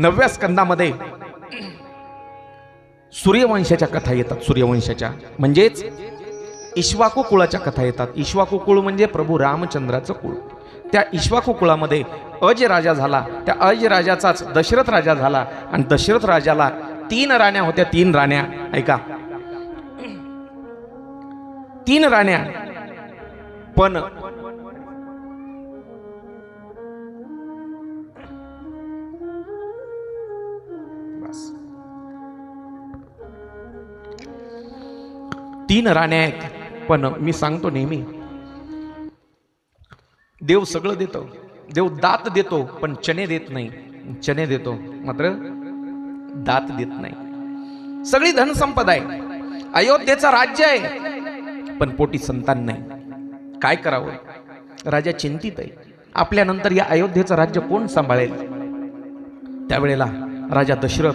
नवव्या स्कंदामध्ये सूर्यवंशाच्या कथा येतात सूर्यवंशाच्या. म्हणजेच इश्वाकू कुळाच्या कथा येतात. इश्वाकू कुळ म्हणजे प्रभू रामचंद्राचं कुळ. त्या इश्वाकू कुळामध्ये अज राजा झाला. त्या अज राजाचाच दशरथ राजा झाला आणि दशरथ राजाला तीन राण्या होत्या तीन राण्या. ऐका. तीन राण्या. पण तीन राण्या आहेत. पण मी सांगतो नेहमी देव सगळं देतो. देव दात देतो पण चणे देत नाही. चणे देतो मात्र दात देत नाही. सगळी धनसंपदा आहे. अयोध्येचा राज्य आहे. पण पोटी संतान नाही. काय करावं? राजा चिंतित आहे. आपल्यानंतर या अयोध्येचं राज्य कोण सांभाळेल? त्यावेळेला राजा दशरथ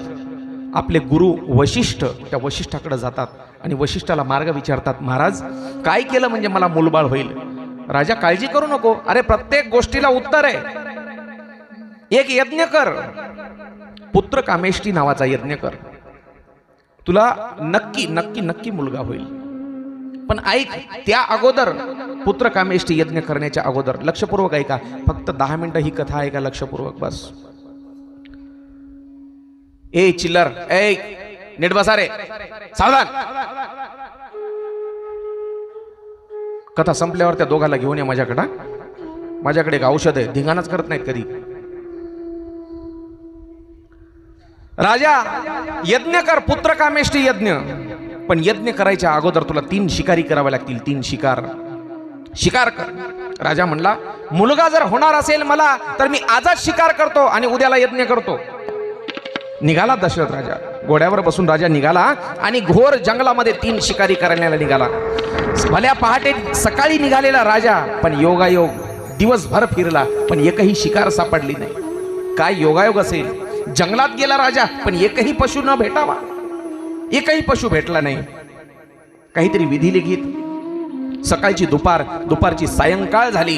आपले गुरु वशिष्ठ त्या वशिष्ठाकडे जातात. आणि वशिष्ठाला मार्ग विचारतात महाराज काय केलं म्हणजे मला मूलबाळ होईल? राजा काळजी करू नको. अरे प्रत्येक गोष्टीला उत्तर आहे. एक यज्ञ कर. पुत्र कामेष्टी नावाचा यज्ञ कर. तुला नक्की नक्की नक्की मुलगा होईल. पण ऐक त्या अगोदर पुत्र कामेष्टी यज्ञ करण्याच्या अगोदर लक्षपूर्वक ऐका. फक्त दहा मिनिटं ही कथा ऐका लक्षपूर्वक? बस. ए चिल्लर ए नीट बसा रे. सावधान. कथा संपल्यावर त्या दोघाला घेऊन या माझ्याकडं माझ्याकडे एक औषध आहे. धिंगाणाच करत नाहीत कधी. राजा यज्ञ कर पुत्र कामेष्टी यज्ञ. पण यज्ञ करायच्या अगोदर तुला तीन शिकारी कराव्या लागतील. तीन शिकार. शिकार कर. राजा म्हणला मुलगा जर होणार असेल मला तर मी आजच शिकार करतो आणि उद्याला यज्ञ करतो. निघाला दशरथ राजा. घोड्यावर बसून राजा निघाला आणि घोर जंगलामध्ये तीन शिकारी करण्याला निघाला. भल्या पहाटे सकाळी निघालेला राजा पण योगायोग दिवसभर फिरला पण एकही शिकार सापडली नाही. काय योगायोग असेल? जंगलात गेला राजा पण एकही पशु न भेटावा. एकही पशु भेटला नाही. काहीतरी विधी लिखित. सकाळची दुपार दुपारची सायंकाळ झाली.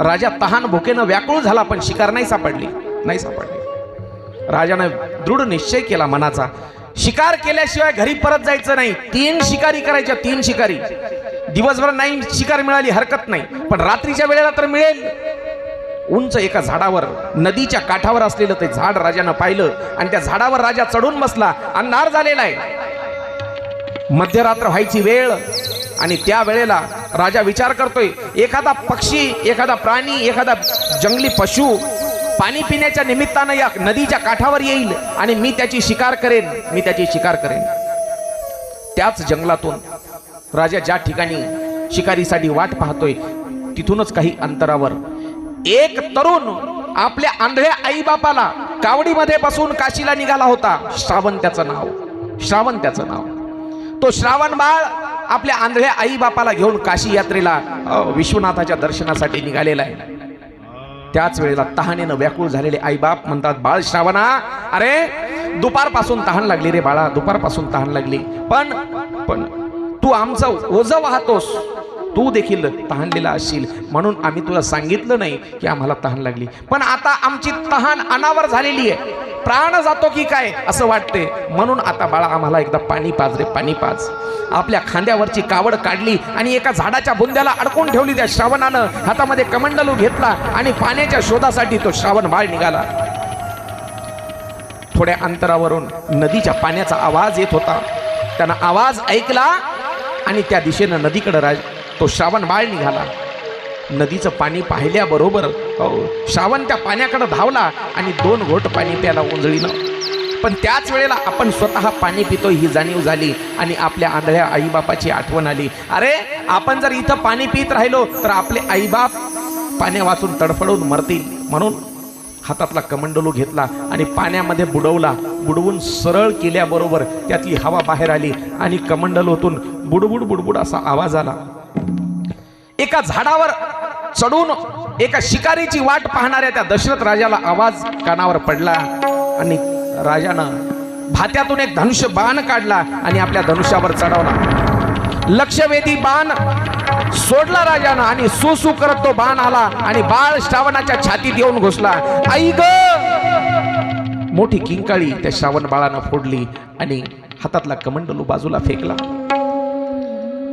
राजा तहान भुकेनं व्याकुळ झाला पण शिकार नाही सापडली. नाही सापडली. राजानं दृढ निश्चय केला मनाचा. शिकार केल्याशिवाय घरी परत जायचं नाही. तीन शिकारी करायच्या तीन शिकारी. दिवसभर नाही शिकार मिळाली हरकत नाही. पण रात्रीच्या वेळेला तर मिळेल. उंच एका झाडावर नदीच्या काठावर असलेलं ते झाड राजानं पाहिलं आणि त्या झाडावर राजा चढून बसला. अंधार झालेला आहे. मध्यरात्र व्हायची वेळ आणि त्या वेळेला राजा विचार करतोय एखादा पक्षी एखादा प्राणी एखादा जंगली पशु पाणी पिण्याच्या निमित्तानं या नदीच्या काठावर येईल आणि मी त्याची शिकार करेन मी त्याची शिकार करेन. त्याच जंगलातून राजा ज्या ठिकाणी शिकारीसाठी वाट पाहतोय तिथूनच काही अंतरावर एक तरुण आपल्या आंधळ्या आईबापाला कावडीमध्ये बसून काशीला निघाला होता. श्रावण त्याचं नाव. श्रावण त्याचं नाव. तो श्रावण बाळ आपल्या आंधळ्या आईबापाला घेऊन काशी यात्रेला विश्वनाथाच्या दर्शनासाठी निघालेला आहे. त्याच वेळेला तहानेनं व्याकुळ झालेले आई बाप म्हणतात बाळ श्रावणा. अरे दुपारपासून तहान लागली रे बाळा दुपारपासून तहान लागली. पण पण तू आमचं ओझ वाहतोस. तू देखील तहानलेला असशील. म्हणून आम्ही तुला सांगितलं नाही की आम्हाला तहान लागली. पण आता आमची तहान अनावर झालेली आहे. प्राण जातो की काय असं वाटते. म्हणून आता बाळा आम्हाला एकदा पाणी पाज रे पाणी पाज. आपल्या खांद्यावरची कावड काढली आणि एका झाडाच्या बुंद्याला अडकून ठेवली त्या श्रावणानं. हातामध्ये कमंडलू घेतला आणि पाण्याच्या शोधासाठी तो श्रावण बाळ निघाला. थोड्या अंतरावरून नदीच्या पाण्याचा आवाज येत होता. त्यानं आवाज ऐकला आणि त्या दिशेनं नदीकडे राज तो श्रावण बाळ निघाला. नदीचं पाणी पाहिल्याबरोबर श्रावण त्या पाण्याकडे धावला आणि दोन घोट पाणी त्याला उंजळीनं पण त्याच वेळेला आपण स्वतः पाणी पितो ही जाणीव झाली आणि आपल्या आंधळ्या आईबापाची आठवण आली. अरे आपण जर इथं पाणी पित राहिलो तर आपले आईबाप पाण्या वाचून तडफडून मरतील. म्हणून हातातला कमंडलू घेतला आणि पाण्यामध्ये बुडवला. बुडवून सरळ केल्याबरोबर त्यातली हवा बाहेर आली आणि कमंडलोतून बुडबुड बुडबुड असा आवाज आला. एका झाडावर चढून एका शिकारीची वाट पाहणाऱ्या त्या दशरथ राजाला आवाज कानावर पडला आणि राजानं भात्यातून एक धनुष्य बाण काढला आणि आपल्या धनुष्यावर चढवला. लक्षवेधी बाण सोडला राजानं आणि सुसू करत तो बाण आला आणि बाळ श्रावणाच्या छातीत येऊन घुसला. आई ग! मोठी किंकाळी त्या श्रावण बाळानं फोडली आणि हातातला कमंडलू बाजूला फेकला.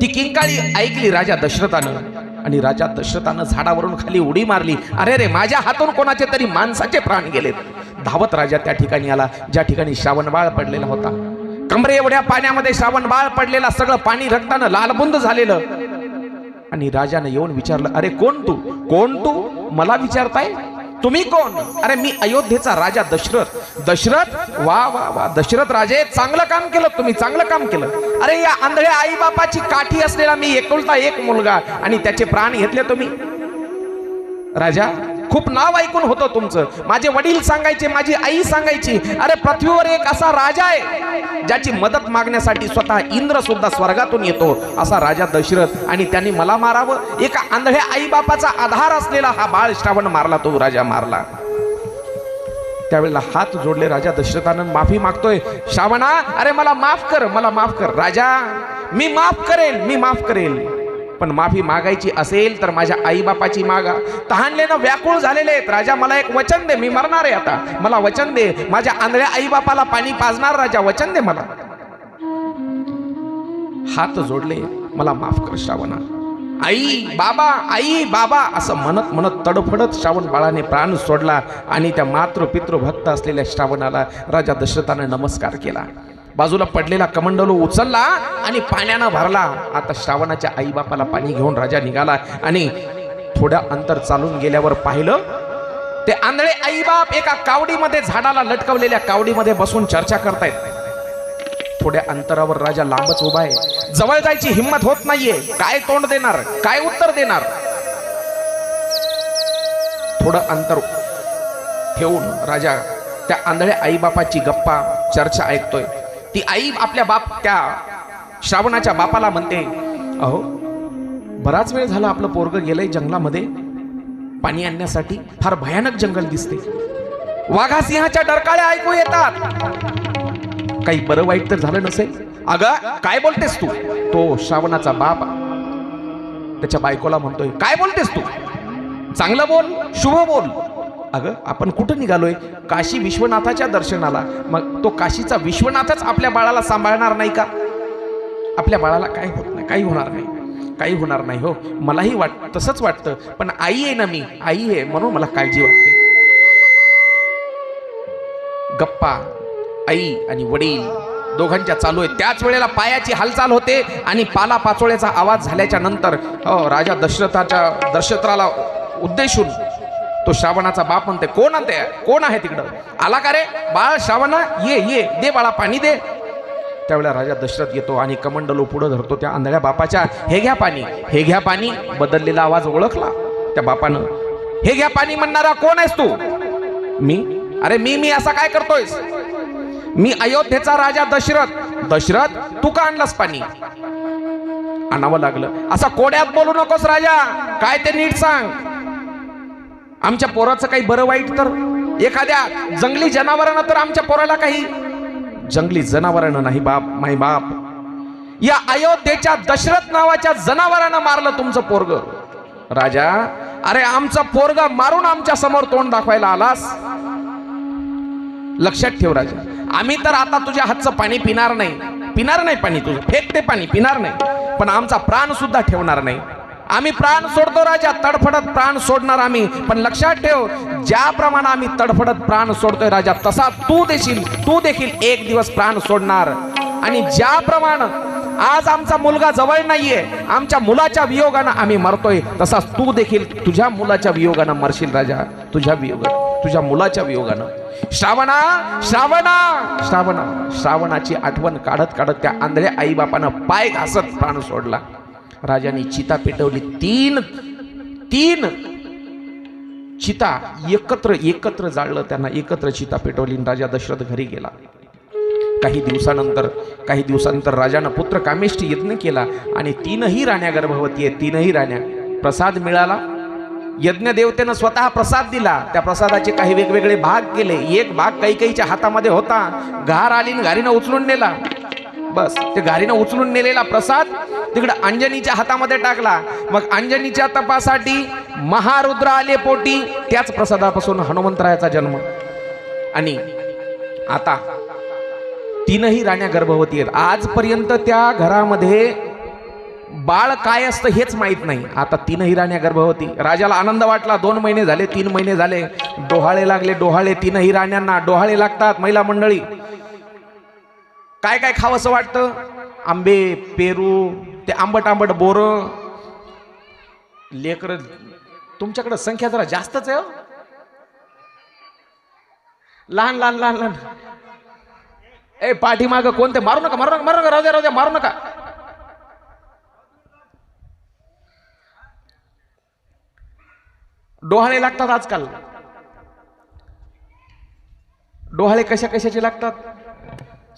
ती किंकाळी ऐकली राजा दशरथानं. आणि राजा दशरथानं झाडावरून खाली उडी मारली. अरे रे माझ्या हातून कोणाचे तरी माणसाचे प्राण गेलेत. धावत राजा त्या ठिकाणी आला ज्या ठिकाणी श्रावणबाळ पडलेला होता. कमरे एवढ्या पाण्यामध्ये श्रावणबाळ पडलेला सगळं पाणी रक्तानं लालबुंद झालेलं. आणि राजानं येऊन विचारलं अरे कोण तू? कोण तू? मला विचारताय? तुम्ही कोण? अरे मी अयोध्येचा राजा दशरथ. दशरथ? वा वा वा. दशरथ राजे चांगलं काम केलं तुम्ही चांगलं काम केलं. अरे या आंधळ्या आई बापाची काठी असलेला मी एकुलता एक मुलगा आणि त्याचे प्राण घेतले तुम्ही. राजा खूप नाव ऐकून होतं तुमचं. माझे वडील सांगायचे माझी आई सांगायची अरे पृथ्वीवर एक असा राजा आहे ज्याची मदत मागण्यासाठी स्वतः इंद्र सुद्धा स्वर्गातून येतो असा राजा दशरथ. आणि त्यांनी मला मारावं. एका आंधळ्या आईबापाचा आधार असलेला हा बाळ श्रावण मारला तो राजा मारला. त्यावेळेला हात जोडले राजा दशरथानंद माफी मागतोय. श्रावणा अरे मला माफ कर मला माफ कर राजा. मी माफ करेल मी माफ करेल. पण माफी मागायची असेल तर माझ्या आईबापाची मागा. तहानलेनं व्याकुळ झालेले आहेत. राजा मला एक वचन दे मी मरणार आहे आता. मला वचन दे. माझ्या आंधळ्या आईबापाला पाणी पाजणार राजा वचन दे मला. हात जोडले. मला माफ कर श्रावणा. आई बाबा आई बाबा असं म्हणत म्हणत तडफडत श्रावण बाळाने प्राण सोडला आणि त्या मातृ पितृ भक्त असलेल्या श्रावणाला राजा दशरथानं नमस्कार केला. बाजूला पडलेला कमंडलू उचलला आणि पाण्यानं भरला. आता श्रावणाच्या आईबापाला पाणी घेऊन राजा निघाला आणि थोड्या अंतर चालून गेल्यावर पाहिलं ते आंधळे आईबाप एका कावडीमध्ये झाडाला लटकवलेल्या कावडीमध्ये बसून चर्चा करतायत. थोड्या अंतरावर राजा लांबच उभा आहे. जवळ जायची हिंमत होत नाहीये. काय तोंड देणार? काय उत्तर देणार? थोडं अंतर ठेवून राजा त्या आंधळ्या आईबापाची गप्पा चर्चा ऐकतोय. ती आई आपल्या बाप त्या श्रावणाच्या बापाला म्हणते अहो बराच वेळ झाला आपलं पोरग गेलंय जंगलामध्ये. पाणी आणण्यासाठी फार भयानक जंगल दिसते. वाघा सिंहाच्या डरकाळ्या ऐकू येतात. काही बरं वाईट तर झालं नसेल? अगं काय बोलतेस तू? तो श्रावणाचा बाप त्याच्या बायकोला म्हणतोय. काय बोलतेस तू? चांगलं बोल शुभ बोल. अगं आपण कुठं निघालोय? काशी विश्वनाथाच्या दर्शनाला. मग तो काशीचा विश्वनाथच आपल्या बाळाला सांभाळणार नाही का? आपल्या बाळाला काय होत नाही काही होणार नाही. काही होणार नाही हो. मलाही वाट तसंच वाटतं. पण आई आहे ना मी. आई आहे म्हणून मला काळजी वाटते. गप्पा आई आणि वडील दोघांच्या चालू आहे त्याच वेळेला पायाची हालचाल होते आणि पाला पाचोळ्याचा आवाज झाल्याच्यानंतर हो, राजा दशरथाच्या दशरथाला उद्देशून तो श्रावणाचा बाप म्हणते कोण आणते कोण आहे तिकडं? आला का रे? बाळ श्रावणा ये ये दे बाळा पाणी दे. त्यावेळेला राजा दशरथ येतो आणि कमंडलो पुढं धरतो त्या आंधळ्या बापाच्या हे घ्या पाणी हे घ्या पाणी. बदललेला आवाज ओळखला त्या बापानं. हे घ्या पाणी म्हणणारा कोण आहेस तू? मी? अरे मी मी असा काय करतोयस? मी अयोध्येचा राजा दशरथ. दशरथ तू का आणलास पाणी? आणावं लागलं. असा कोड्यात बोलू नकोस राजा. काय ते नीट सांग. आमच्या पोराचं काही बरं वाईट तर? एखाद्या जंगली जनावरानं तर आमच्या पोराला काही? जंगली जनावरानं नाही बाप माई बाप. या अयोध्येच्या दशरथ नावाच्या जनावरानं मारलं तुमचं पोरग. राजा अरे आमचं पोरग मारून आमच्यासमोर तोंड दाखवायला आलास? लक्षात ठेव राजा. आम्ही तर आता तुझ्या हातचं पाणी पिणार नाही. पिणार नाही पाणी तुझं. फेकते पाणी पिणार नाही. पण आमचा प्राण सुद्धा ठेवणार नाही. आम्ही प्राण सोडतो राजा तडफडत प्राण सोडणार आम्ही. पण लक्षात ठेव ज्याप्रमाणे आम्ही तडफडत प्राण सोडतोय राजा तसा तू देशील तू देखील एक दिवस प्राण सोडणार. आणि ज्याप्रमाणे आज आमचा मुलगा जवळ नाहीये आमच्या मुलाच्या वियोगानं आम्ही मरतोय तसाच तू देखील तुझ्या मुलाच्या वियोगानं मरशील राजा. तुझ्या वियोग तुझ्या मुलाच्या वियोगानं. श्रावणा श्रावणा श्रावणा श्रावणाची आठवण काढत काढत त्या आंधळ्या आईबापानं पाय घासत प्राण सोडला. राजाने चिता पेटवली. तीन तीन चिता एकत्र एकत्र जाळलं त्यांना एकत्र चिता पेटवली राजा दशरथ घरी गेला. काही दिवसानंतर काही दिवसानंतर राजानं पुत्र कामेष्टी यज्ञ केला आणि तीनही राण्या गर्भवती आहेत. तीनही राण्या. प्रसाद मिळाला. यज्ञ देवतेनं स्वतः प्रसाद दिला. त्या प्रसादाचे काही वेगवेगळे भाग केले. एक भाग काही काहीच्या हातामध्ये होता. घार आली घारीनं उचलून नेला. बस. ते घारीनं उचलून नेलेला प्रसाद तिकडे अंजनीच्या हातामध्ये टाकला. मग अंजनीच्या तपासाठी महारुद्र आले पोटी त्याच प्रसादापासून हनुमंतरायाचा जन्म. आणि आता तीनही राण्या गर्भवती आहेत. आजपर्यंत त्या घरामध्ये बाळ काय असतं हेच माहीत नाही. आता तीनही राण्या गर्भवती. राजाला आनंद वाटला. दोन महिने झाले तीन महिने झाले. डोहाळे लागले डोहाळे. तीनही राण्यांना डोहाळे लागतात. महिला मंडळी काय काय खावंसं वाटतं? आंबे पेरू ते आंबट आंबट बोर. लेकर तुमच्याकडे संख्या जरा जास्तच आहे हो. लहान लहान लहान लहान. ए पाठीमाग कोणते? मारू नका मारू नका मारू नका राहू द्या राहू द्या मारू नका. डोहाळे लागतात आजकाल. डोहाळे कशा कशाचे लागतात?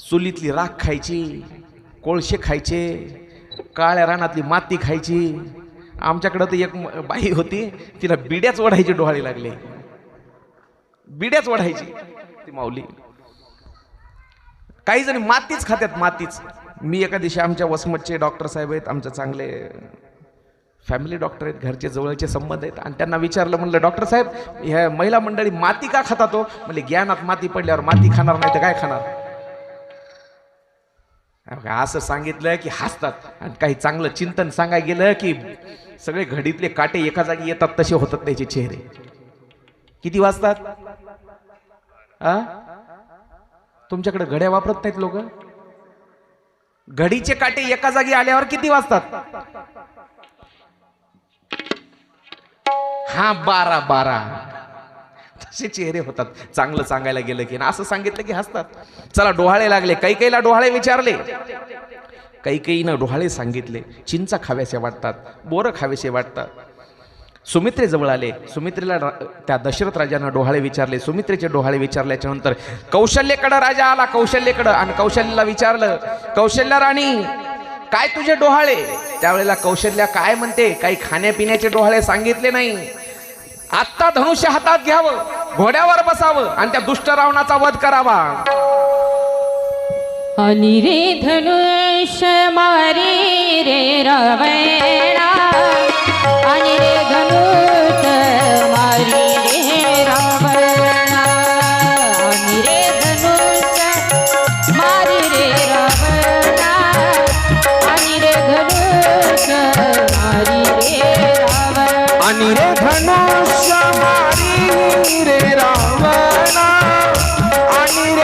चुलीतली राख खायची कोळशे खायचे काळ्या रानातली माती खायची. आमच्याकडं तर एक बाई होती तिला बिड्याच ओढायची डोहाळे लागले. बिड्याच ओढायची. ती माऊली काही जणी मातीच खात्यात मातीच. मी एका दिवशी आमच्या वसमतचे डॉक्टर साहेब आहेत आमचे चांगले फॅमिली डॉक्टर आहेत घरचे जवळचे संबंध आहेत. आणि त्यांना विचारलं म्हणलं डॉक्टर साहेब ह्या महिला मंडळी माती का खातात तो? म्हणजे ज्ञानात माती पडल्यावर माती खाणार नाही तर काय खाणार? असं सांगितलं की हसतात. आणि काही चांगलं चिंतन सांगाय गेलं की सगळे घडीतले काटे एका जागी येतात तसे होतात त्याचे चेहरे. किती वाजतात? आ? तुमच्याकडे घड्या वापरत नाहीत लोक? घडीचे काटे एका जागी आल्यावर किती वाजतात? हा बारा बारा. तसे चेहरे होतात. चांगलं सांगायला गेलं की ना असं सांगितलं की हसतात. चला डोहाळे लागले. काही काहीला डोहाळे विचारले. काही काहीनं डोहाळे सांगितले. चिंचा खाव्याचे वाटतात. बोरं खावेसे वाटतात. सुमित्रेजवळ आले. सुमित्रेला त्या दशरथ राजानं डोहाळे विचारले. सुमित्रेचे डोहाळे विचारल्याच्या नंतर कौशल्यकडं राजा आला. कौशल्यकडं. आणि कौशल्याला विचारलं कौशल्या राणी काय तुझे डोहाळे? त्यावेळेला कौशल्या काय म्हणते? काही खाण्यापिण्याचे डोहाळे सांगितले नाही. आत्ता धनुष्य हातात घ्यावं घोड्यावर बसावं आणि त्या दुष्ट रावणाचा वध करावा. आणि रे धनुष्य मारी रे रावणा. आणि रे धनुष्य रावणा आणि रे धनुष्य मारी रे रावणा आणि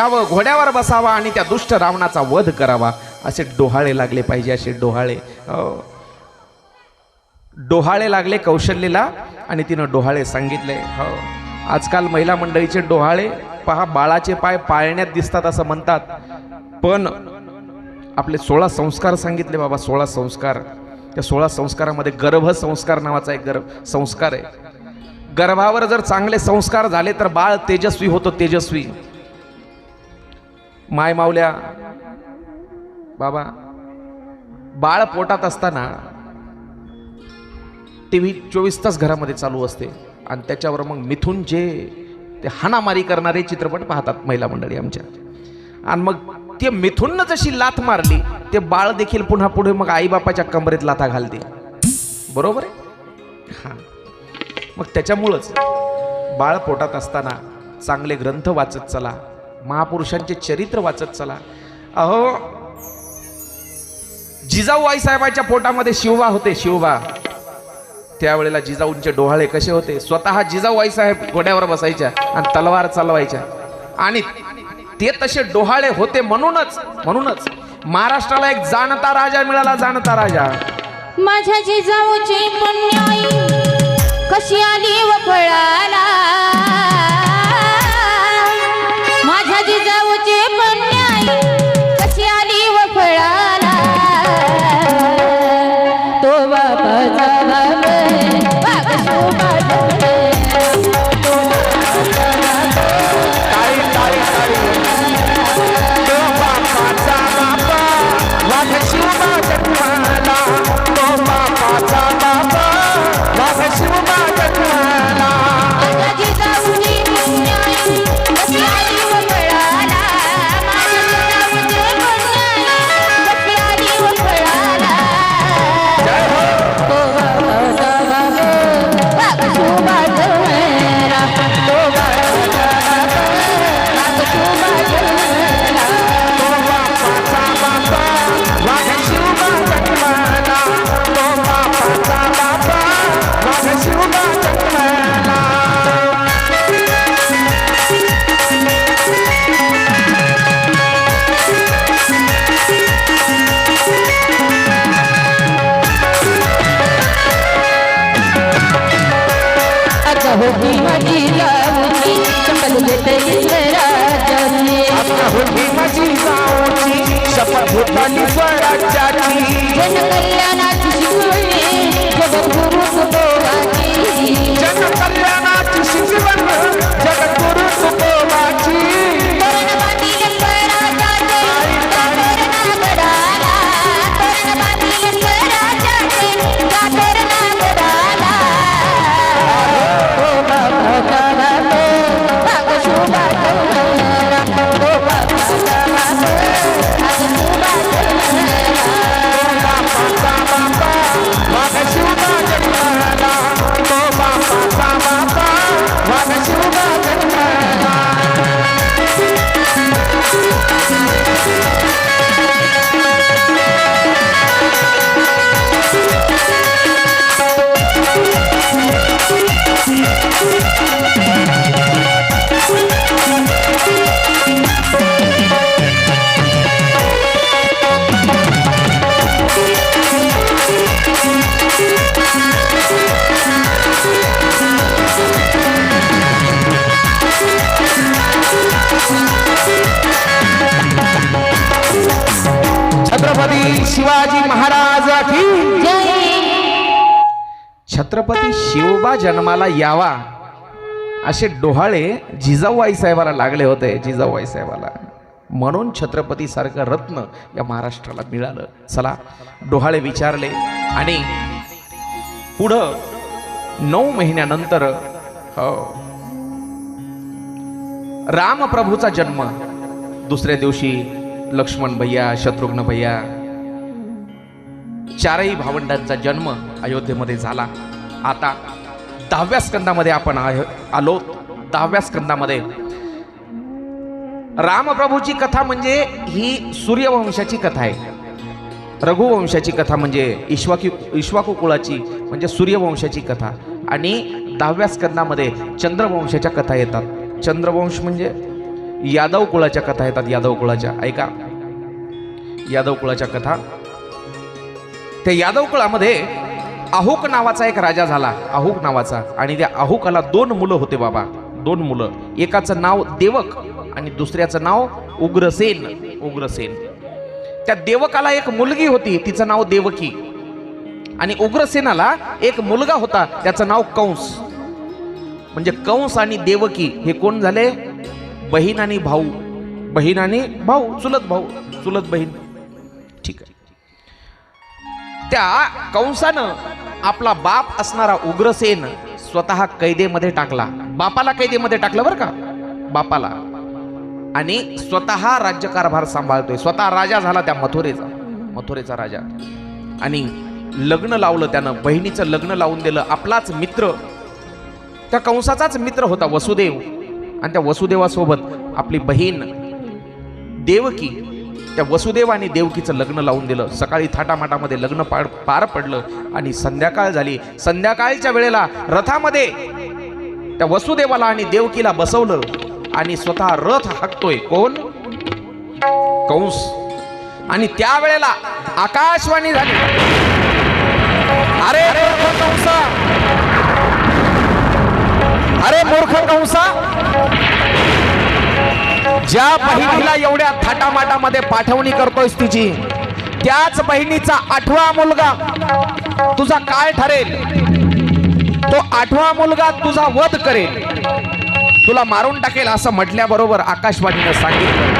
घ्यावं घोड्यावर बसावा आणि त्या दुष्ट रावणाचा वध करावा. असे डोहाळे लागले पाहिजे असे डोहाळे. हो. डोहाळे लागले कौशल्यला आणि तिनं डोहाळे सांगितले. हो आजकाल महिला मंडळीचे डोहाळे पहा बाळाचे पाय पाळण्यात दिसतात असं म्हणतात. पण आपले सोळा संस्कार सांगितले बाबा सोळा संस्कार. त्या सोळा संस्कारामध्ये गर्भ संस्कार नावाचा एक गर्भ संस्कार आहे. गर्भावर जर चांगले संस्कार झाले तर बाळ तेजस्वी होतो तेजस्वी. माय मावल्या बाबा बाळ पोटात असताना टी व्ही चोवीस तास घरामध्ये चालू असते आणि त्याच्यावर मग मिथून जे ते हाणामारी करणारे चित्रपट पाहतात महिला मंडळी आमच्या. आणि मग ते मिथूननं जशी लाथ मारली ते बाळ देखील पुन्हा पुढे मग आईबापाच्या कमरेत लाथा घालते. बरोबर आहे? हां. मग त्याच्यामुळंच बाळ पोटात असताना चांगले ग्रंथ वाचत चला. महापुरुषांचे चरित्र वाचत चला. अहो जिजाऊ आई साहेबाच्या पोटामध्ये शिवबा होते शिवबा. त्यावेळेला जिजाऊंचे डोहाळे कसे होते? स्वतः जिजाऊ आई साहेब घोड्यावर बसायच्या आणि तलवार चालवायच्या. आणि ते तसे डोहाळे होते म्हणूनच म्हणूनच महाराष्ट्राला एक जाणता राजा मिळाला जाणता राजा. माझ्या जिजाऊची पुण्याई कशी आली व पळाला तो അൻവര ചാറ്റി ജനകല്യാണ शिवाजी महाराज छत्रपती शिवबा जन्माला यावा असे डोहाळे जिजाऊबाई साहेबाला लागले होते जिजाऊबाई साहेबाला. म्हणून छत्रपती सारखं रत्न या महाराष्ट्राला मिळालं. चला डोहाळे विचारले आणि पुढं नऊ महिन्यानंतर हो. रामप्रभूचा जन्म दुसऱ्या दिवशी लक्ष्मण भैया शत्रुघ्न भैया चारही भावंडांचा जन्म अयोध्येमध्ये झाला. आता दहाव्या स्कंदामध्ये आपण आलो. दहाव्या स्कंदामध्ये रामप्रभूची कथा म्हणजे ही सूर्यवंशाची कथा आहे. रघुवंशाची कथा म्हणजे इश्वाकी इश्वाकुकुळाची म्हणजे सूर्यवंशाची कथा. आणि दहाव्या स्कंदामध्ये चंद्रवंशाच्या कथा येतात. चंद्रवंश म्हणजे यादव कुळाच्या कथा येतात यादव कुळाच्या ऐका. यादव कुळाच्या कथा. त्या यादव कुळामध्ये आहुक नावाचा एक राजा झाला आहुक नावाचा. आणि त्या अहुकाला दोन मुलं होते बाबा. दोन मुलं. एकाचं नाव देवक आणि दुसऱ्याचं नाव उग्रसेन उग्रसेन. त्या देवकाला एक मुलगी होती तिचं नाव देवकी. आणि उग्रसेनाला एक मुलगा होता त्याचं नाव कंस. म्हणजे कंस आणि देवकी हे कोण झाले? बहीण आणि भाऊ. बहीण आणि भाऊ चुलत भाऊ चुलत बहीण. त्या कंसानं आपला बाप असणारा उग्रसेन स्वतः कैदेमध्ये टाकला. बापाला कैदेमध्ये टाकलं बरं का? बापाला. आणि स्वतः राज्यकारभार सांभाळतोय. स्वतः राजा झाला त्या मथुरेचा मथुरेचा राजा. आणि लग्न लावलं त्यानं बहिणीचं लग्न लावून दिलं. आपलाच मित्र त्या कंसाचाच मित्र होता वसुदेव. आणि त्या वसुदेवासोबत आपली बहीण देवकी त्या वसुदेव आणि देवकीचं लग्न लावून दिलं. सकाळी थाटामाटामध्ये लग्न पार पार पडलं आणि संध्याकाळ झाली. संध्याकाळच्या वेळेला रथामध्ये त्या वसुदेवाला आणि देवकीला बसवलं आणि स्वतः रथ हाकतोय. कोण? कंस. आणि त्यावेळेला आकाशवाणी झाली. अरे कंसा. अरे मूर्ख कंसा. ज्या बहिणीला एवढ्या थाटामाटामध्ये पाठवणी करतोयस तिची त्याच बहिणीचा आठवा मुलगा तुझा काय ठरेल? तो आठवा मुलगा तुझा वध करेल. तुला मारून टाकेल असं म्हटल्याबरोबर आकाशवाणीनं सांगितलं.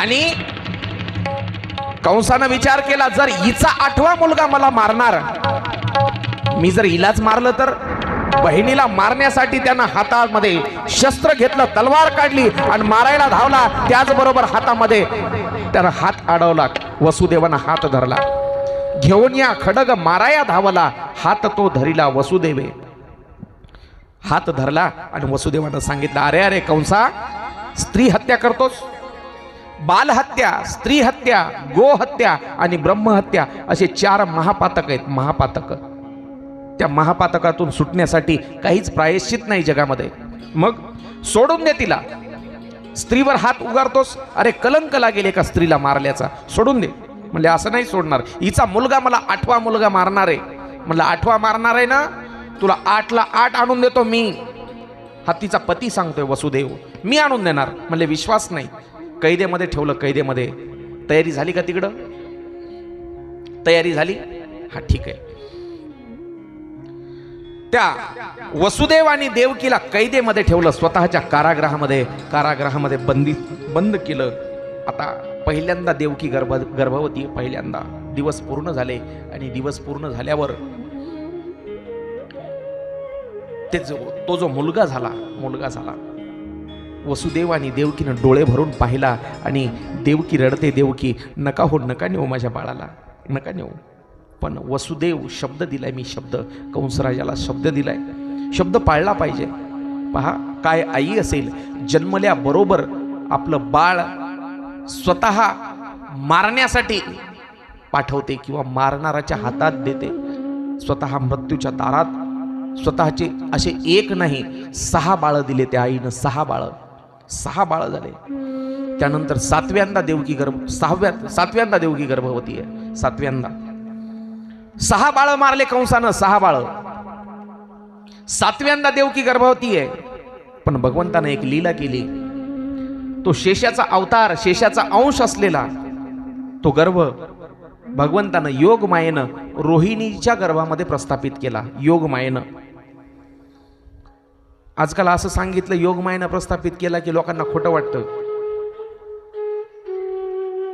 आणि कंसानं विचार केला जर हिचा आठवा मुलगा मला मारणार मी जर हिलाच मारलं तर? बहिणीला मारण्यासाठी त्यानं हातामध्ये शस्त्र घेतलं तलवार काढली आणि मारायला धावला. त्याचबरोबर हातामध्ये त्यानं हात अडवला. वसुदेवानं हात धरला. घेऊन या खडग माराया धावला. हात तो धरिला वसुदेवे. हात धरला आणि वसुदेवानं सांगितलं अरे अरे कंसा स्त्री हत्या करतोस? बालहत्या स्त्री हत्या गोहत्या आणि ब्रह्महत्या असे चार महापातक आहेत. महापातक. त्या महापातकातून सुटण्यासाठी काहीच प्रायश्चित नाही जगामध्ये. मग सोडून दे तिला. स्त्रीवर हात उगारतोस. अरे कलंक लागेल एका स्त्रीला मारल्याचा. सोडून दे. म्हणजे असं नाही सोडणार. हिचा मुलगा मला आठवा मुलगा मारणार आहे. म्हणलं आठवा मारणार आहे ना? तुला आठला आठ आणून देतो मी. हा तिचा पती सांगतोय वसुदेव मी आणून देणार. म्हणले विश्वास नाही. कैदेमध्ये ठेवलं कैदेमध्ये. तयारी झाली का तिकडं? तयारी झाली? हा ठीक आहे. त्या वसुदेव आणि देवकीला कैदेमध्ये ठेवलं स्वतःच्या कारागृहामध्ये कारागृहामध्ये बंदी बंद केलं. आता पहिल्यांदा देवकी गर्भ गर्भवती पहिल्यांदा. दिवस पूर्ण झाले आणि दिवस पूर्ण झाल्यावर ते जो तो जो मुलगा झाला मुलगा झाला वसुदेव आणि देवकीनं डोळे भरून पाहिला आणि देवकी रडते देवकी नका हो नका नेऊ माझ्या बाळाला नका नेऊ. पण वसुदेव शब्द दिलाय मी शब्द. कंसराजाला शब्द दिलाय. शब्द पाळला पाहिजे. पहा काय आई असेल जन्मल्याबरोबर आपलं बाळ स्वतः मारण्यासाठी पाठवते किंवा मारणाराच्या हातात देते. स्वतः मृत्यूच्या दारात स्वतःचे असे एक नाही सहा बाळं दिले त्या आईनं सहा बाळं. सहा बाळं झाले. त्यानंतर सातव्यांदा देवकी गर्भ सहाव्या सातव्यांदा देवकी गर्भवती आहे. सातव्यांदा. सहा बाळ मारले कंसानं सहा बाळ. सातव्यांदा देवकी गर्भवती आहे. पण भगवंतानं एक लीला केली. तो शेषाचा अवतार शेषाचा अंश असलेला तो गर्भ भगवंतानं योग मायेनं रोहिणीच्या गर्भामध्ये प्रस्थापित केला. योग मायेनं. आजकाल असं सांगितलं योग मायेनं प्रस्थापित केला की लोकांना खोटं वाटतं.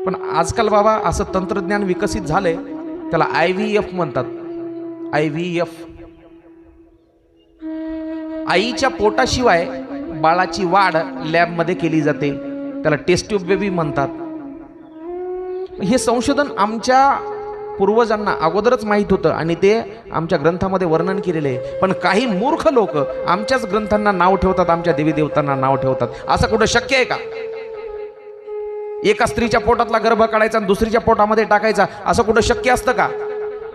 पण आजकाल बाबा असं तंत्रज्ञान विकसित झालंय. त्याला आय व्ही एफ म्हणतात. आय व्ही एफ आईच्या पोटाशिवाय बाळाची वाढ लॅबमध्ये केली जाते. त्याला टेस्ट्यूब बेबी म्हणतात. हे संशोधन आमच्या पूर्वजांना अगोदरच माहीत होतं आणि ते आमच्या ग्रंथामध्ये वर्णन केलेले आहे. पण काही मूर्ख लोक आमच्याच ग्रंथांना नाव ठेवतात आमच्या देवी देवतांना नाव ठेवतात. असं कुठं शक्य आहे का? एका स्त्रीच्या पोटातला गर्भ काढायचा आणि दुसरीच्या पोटामध्ये टाकायचा असं कुठं शक्य असतं का?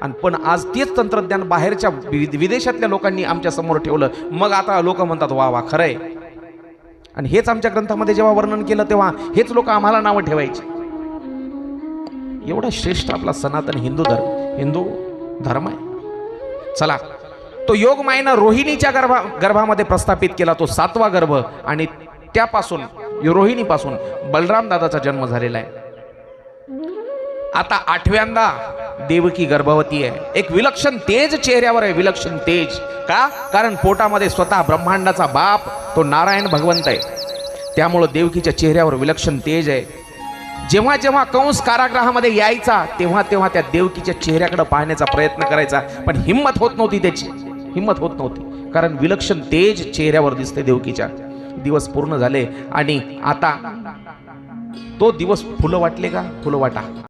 आणि पण आज तेच तंत्रज्ञान बाहेरच्या विदेशातल्या लोकांनी आमच्यासमोर ठेवलं. मग आता लोक म्हणतात वा वा खरंय. आणि हेच आमच्या ग्रंथामध्ये जेव्हा वर्णन केलं तेव्हा हेच लोक आम्हाला नावं ठेवायची. एवढा श्रेष्ठ आपला सनातन हिंदू धर्म हिंदू धर्म आहे. चला तो योग मायनं रोहिणीच्या गर्भा गर्भामध्ये प्रस्थापित केला तो सातवा गर्भ आणि त्यापासून रोहिणीपासून बलराम दादाचा जन्म झालेला आहे. आता आठव्यांदा देवकी गर्भवती आहे. एक विलक्षण तेज चेहऱ्यावर आहे विलक्षण तेज. का? कारण पोटामध्ये स्वतः ब्रह्मांडाचा बाप तो नारायण भगवंत आहे. त्यामुळं देवकीच्या चेहऱ्यावर विलक्षण तेज आहे. जेव्हा जेव्हा कंस कारागृहामध्ये यायचा तेव्हा तेव्हा त्या देवकीच्या चेहऱ्याकडे पाहण्याचा प्रयत्न करायचा. पण हिंमत होत नव्हती त्याची. हिंमत होत नव्हती. कारण विलक्षण तेज चेहऱ्यावर दिसते देवकीच्या. दिवस पूर्ण झाले आणि आता तो दिवस फुलं वाटले का? फुलं वाटा.